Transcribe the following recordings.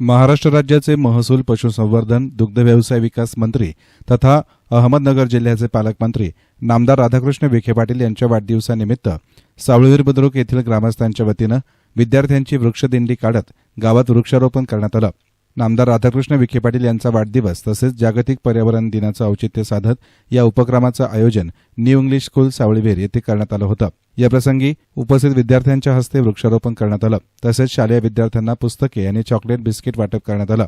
महाराष्ट्र राज्याचे महसूल पशुसंवर्धन दुग्धव्यवसाय विकास मंत्री तथा अहमदनगर जिल्ह्याचे पालकमंत्री नामदार राधाकृष्ण विखे पाटील यांच्या वाढदिवसानिमित्त सावळवीर बुद्रुक येथील ग्रामस्थांच्या वतीनं विद्यार्थ्यांची वृक्षदिंडी काढत गावात वृक्षारोपण करण्यात आलं. नामदार राधाकृष्ण विखे पाटील यांचा वाढदिवस तसेच जागतिक पर्यावरण दिनाचं औचित्य साधत या उपक्रमाचं आयोजन न्यू इंग्लिश स्कूल सावळीवेर येथे करण्यात आलं होतं. याप्रसंगी उपस्थित विद्यार्थ्यांच्या हस्ते वृक्षारोपण करण्यात आलं. तसेच शालेय विद्यार्थ्यांना पुस्तके आणि चॉकलेट बिस्किट वाटप करण्यात आलं.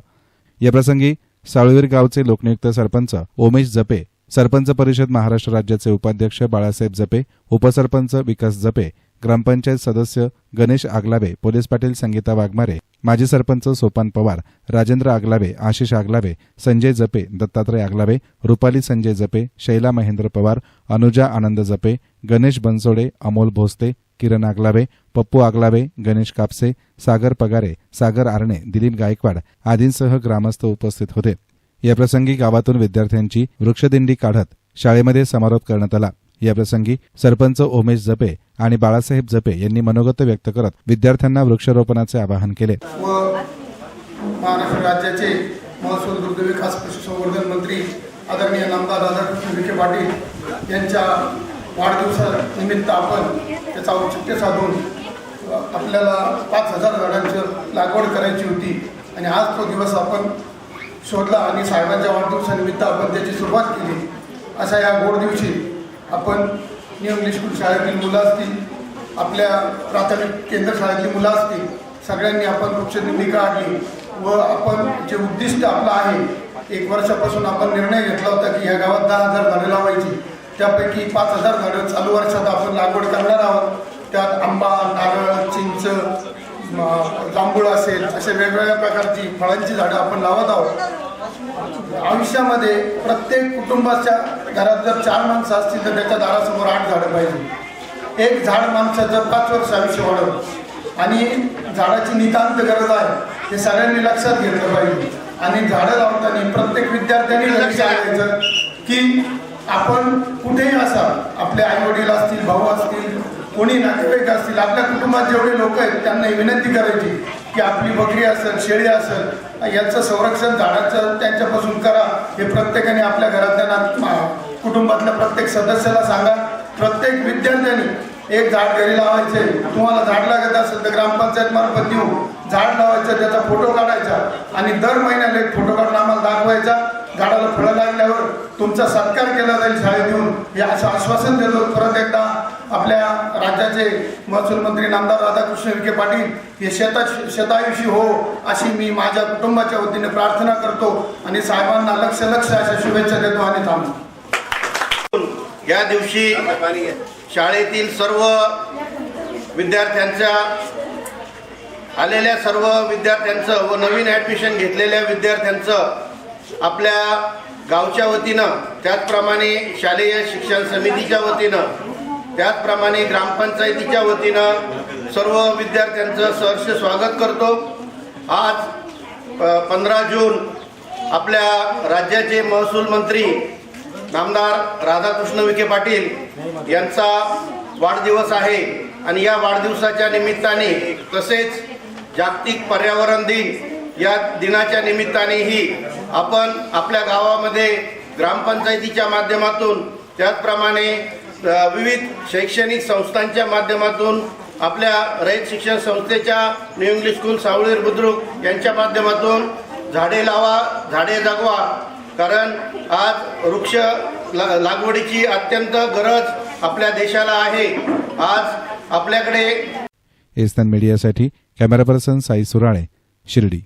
याप्रसंगी सावळीवीर गावचे लोकनियुक्त सरपंच ओमेश जपे सरपंच परिषद महाराष्ट्र राज्याचे उपाध्यक्ष बाळासाहेब जपे उपसरपंच विकास जपे ग्रामपंचायत सदस्य गणेश आगलावे पोलीस पाटील संगीता वाघमारे माजी सरपंच सोपान पवार राजेंद्र आगलावे आशिष आगलावे संजय जपे दत्तात्रय आगलावे रुपाली संजय जपे शैला महेंद्र पवार अनुजा आनंद जपे गणेश बनसोडे अमोल भोसते किरण आगलावे पप्पू आगलावे गणेश कापसे सागर पगारे सागर आरणे दिलीप गायकवाड आदींसह ग्रामस्थ उपस्थित होते. याप्रसंगी गावातून विद्यार्थ्यांची वृक्षदिंडी काढत शाळेमध्ये समारोप करण्यात आला. याप्रसंगी सरपंच ओमेश जपे आणि बाळासाहेब जपे यांनी मनोगत व्यक्त करत विद्यार्थ्यांना वृक्षारोपणाचे आवाहन केले. व महाराष्ट्र राज्याचे महसूल दुग्धविकास पशुसंवर्धन मंत्री आदरणीय नामदार राधाकृष्ण विखे पाटील यांच्या वाढदिवसानिमित्त आपण त्याचा औचित्य साधून आपल्याला पाच हजार झाडांची लागवड करायची होती आणि आज तो दिवस आपण शोधला आणि साहेबांच्या वाढदिवसानिमित्त आपण त्याची सुरुवात केली. अशा या गोड दिवशी आपण न्यू इंग्लिश स्कूल शाळेतील मुलं असतील आपल्या प्राथमिक केंद्र शाळेतली मुलं असतील सगळ्यांनी आपण वृक्षदिंडी काढली व आपण जे उद्दिष्ट आपलं आहे एक वर्षापासून आपण निर्णय घेतला होता की ह्या गावात दहा हजार झाडं लावायची. त्यापैकी पाच हजार झाडं चालू वर्षात आपण लागवड करणार आहोत. त्यात आंबा नारळ चिंच जांभूळ असेल अशा वेगवेगळ्या प्रकारची फळांची झाडं आपण लावत आहोत. आयुष्यामध्ये प्रत्येक कुटुंबाच्या घरात जर चार माणसं असतील तर त्याच्या दारासमोर आठ झाडं पाहिजे. एक झाड माणसाचं पाच वर्ष आयुष्य वाढवतं आणि झाडाची नितांत गरज आहे हे सगळ्यांनी लक्षात घेतलं पाहिजे. आणि झाडं लावताना प्रत्येक विद्यार्थ्यांनी लक्षात घ्यायचं की आपण कुठेही असाल आपले आई वडील असतील भाऊ असतील कोणी नातेवाईक असतील आपल्या कुटुंबात जेवढे लोक आहेत त्यांना विनंती करायची की आपली बकरी असेल शेळी असेल याचं संरक्षण झाडाचं त्यांच्यापासून करा. हे प्रत्येकाने आपल्या घरातल्या कुटुंबातल्या प्रत्येक सदस्याला सांगा. प्रत्येक विद्यार्थ्यांनी एक झाड घरी लावायचे. तुम्हाला झाड लागत असेल तर ग्रामपंचायत मार्फत देऊ झाड लावायचं त्याचा फोटो काढायचा आणि दर महिन्याला एक फोटो काढून आम्हाला दाखवायचा. झाडाला फळं लागल्यावर तुमचा सत्कार केला जाईल शाळेत येऊन. हे असं आश्वासन देतो. परत एकदा आपल्या राज्याचे महसूल मंत्री नामदार राधाकृष्ण विखे पाटील हे शेता शेतायुषी हो अशी मी माझ्या कुटुंबाच्या वतीने प्रार्थना करतो आणि साहेबांना लक्ष लक्ष अशा शुभेच्छा देतो आणि थांबतो. या दिवशी शाळेतील सर्व विद्यार्थ्यांच्या आलेल्या सर्व विद्यार्थ्यांचं व नवीन ॲडमिशन घेतलेल्या विद्यार्थ्यांचं आपल्या गावच्या वतीनं त्याचप्रमाणे शालेय शिक्षण समितीच्या वतीनं त्याचप्रमाणे ग्रामपंचायतीच्या वतीनं सर्व विद्यार्थ्यांचं सहर्ष स्वागत करतो. आज पंधरा जून आपल्या राज्याचे महसूल मंत्री नामदार राधाकृष्ण विखे पाटील यांचा वाढदिवस आहे आणि या वाढदिवसाच्या निमित्ताने तसेच जागतिक पर्यावरण दिन या दिनाच्या निमित्तानेही आपण आपल्या गावामध्ये ग्रामपंचायतीच्या माध्यमातून त्याचप्रमाणे विविध शैक्षणिक संस्थांच्या माध्यमातून आपल्या रयत शिक्षण संस्थेच्या न्यू इंग्लिश स्कूल सावळीर बुद्रुक यांच्या माध्यमातून झाडे लावा झाडे जगवा. कारण आज वृक्ष ला- लागवडीची अत्यंत गरज आपल्या देशाला आहे. आज आपल्याकडे एस्तान मीडियासाठी कॅमेरा पर्सन साई सुराळे शिर्डी.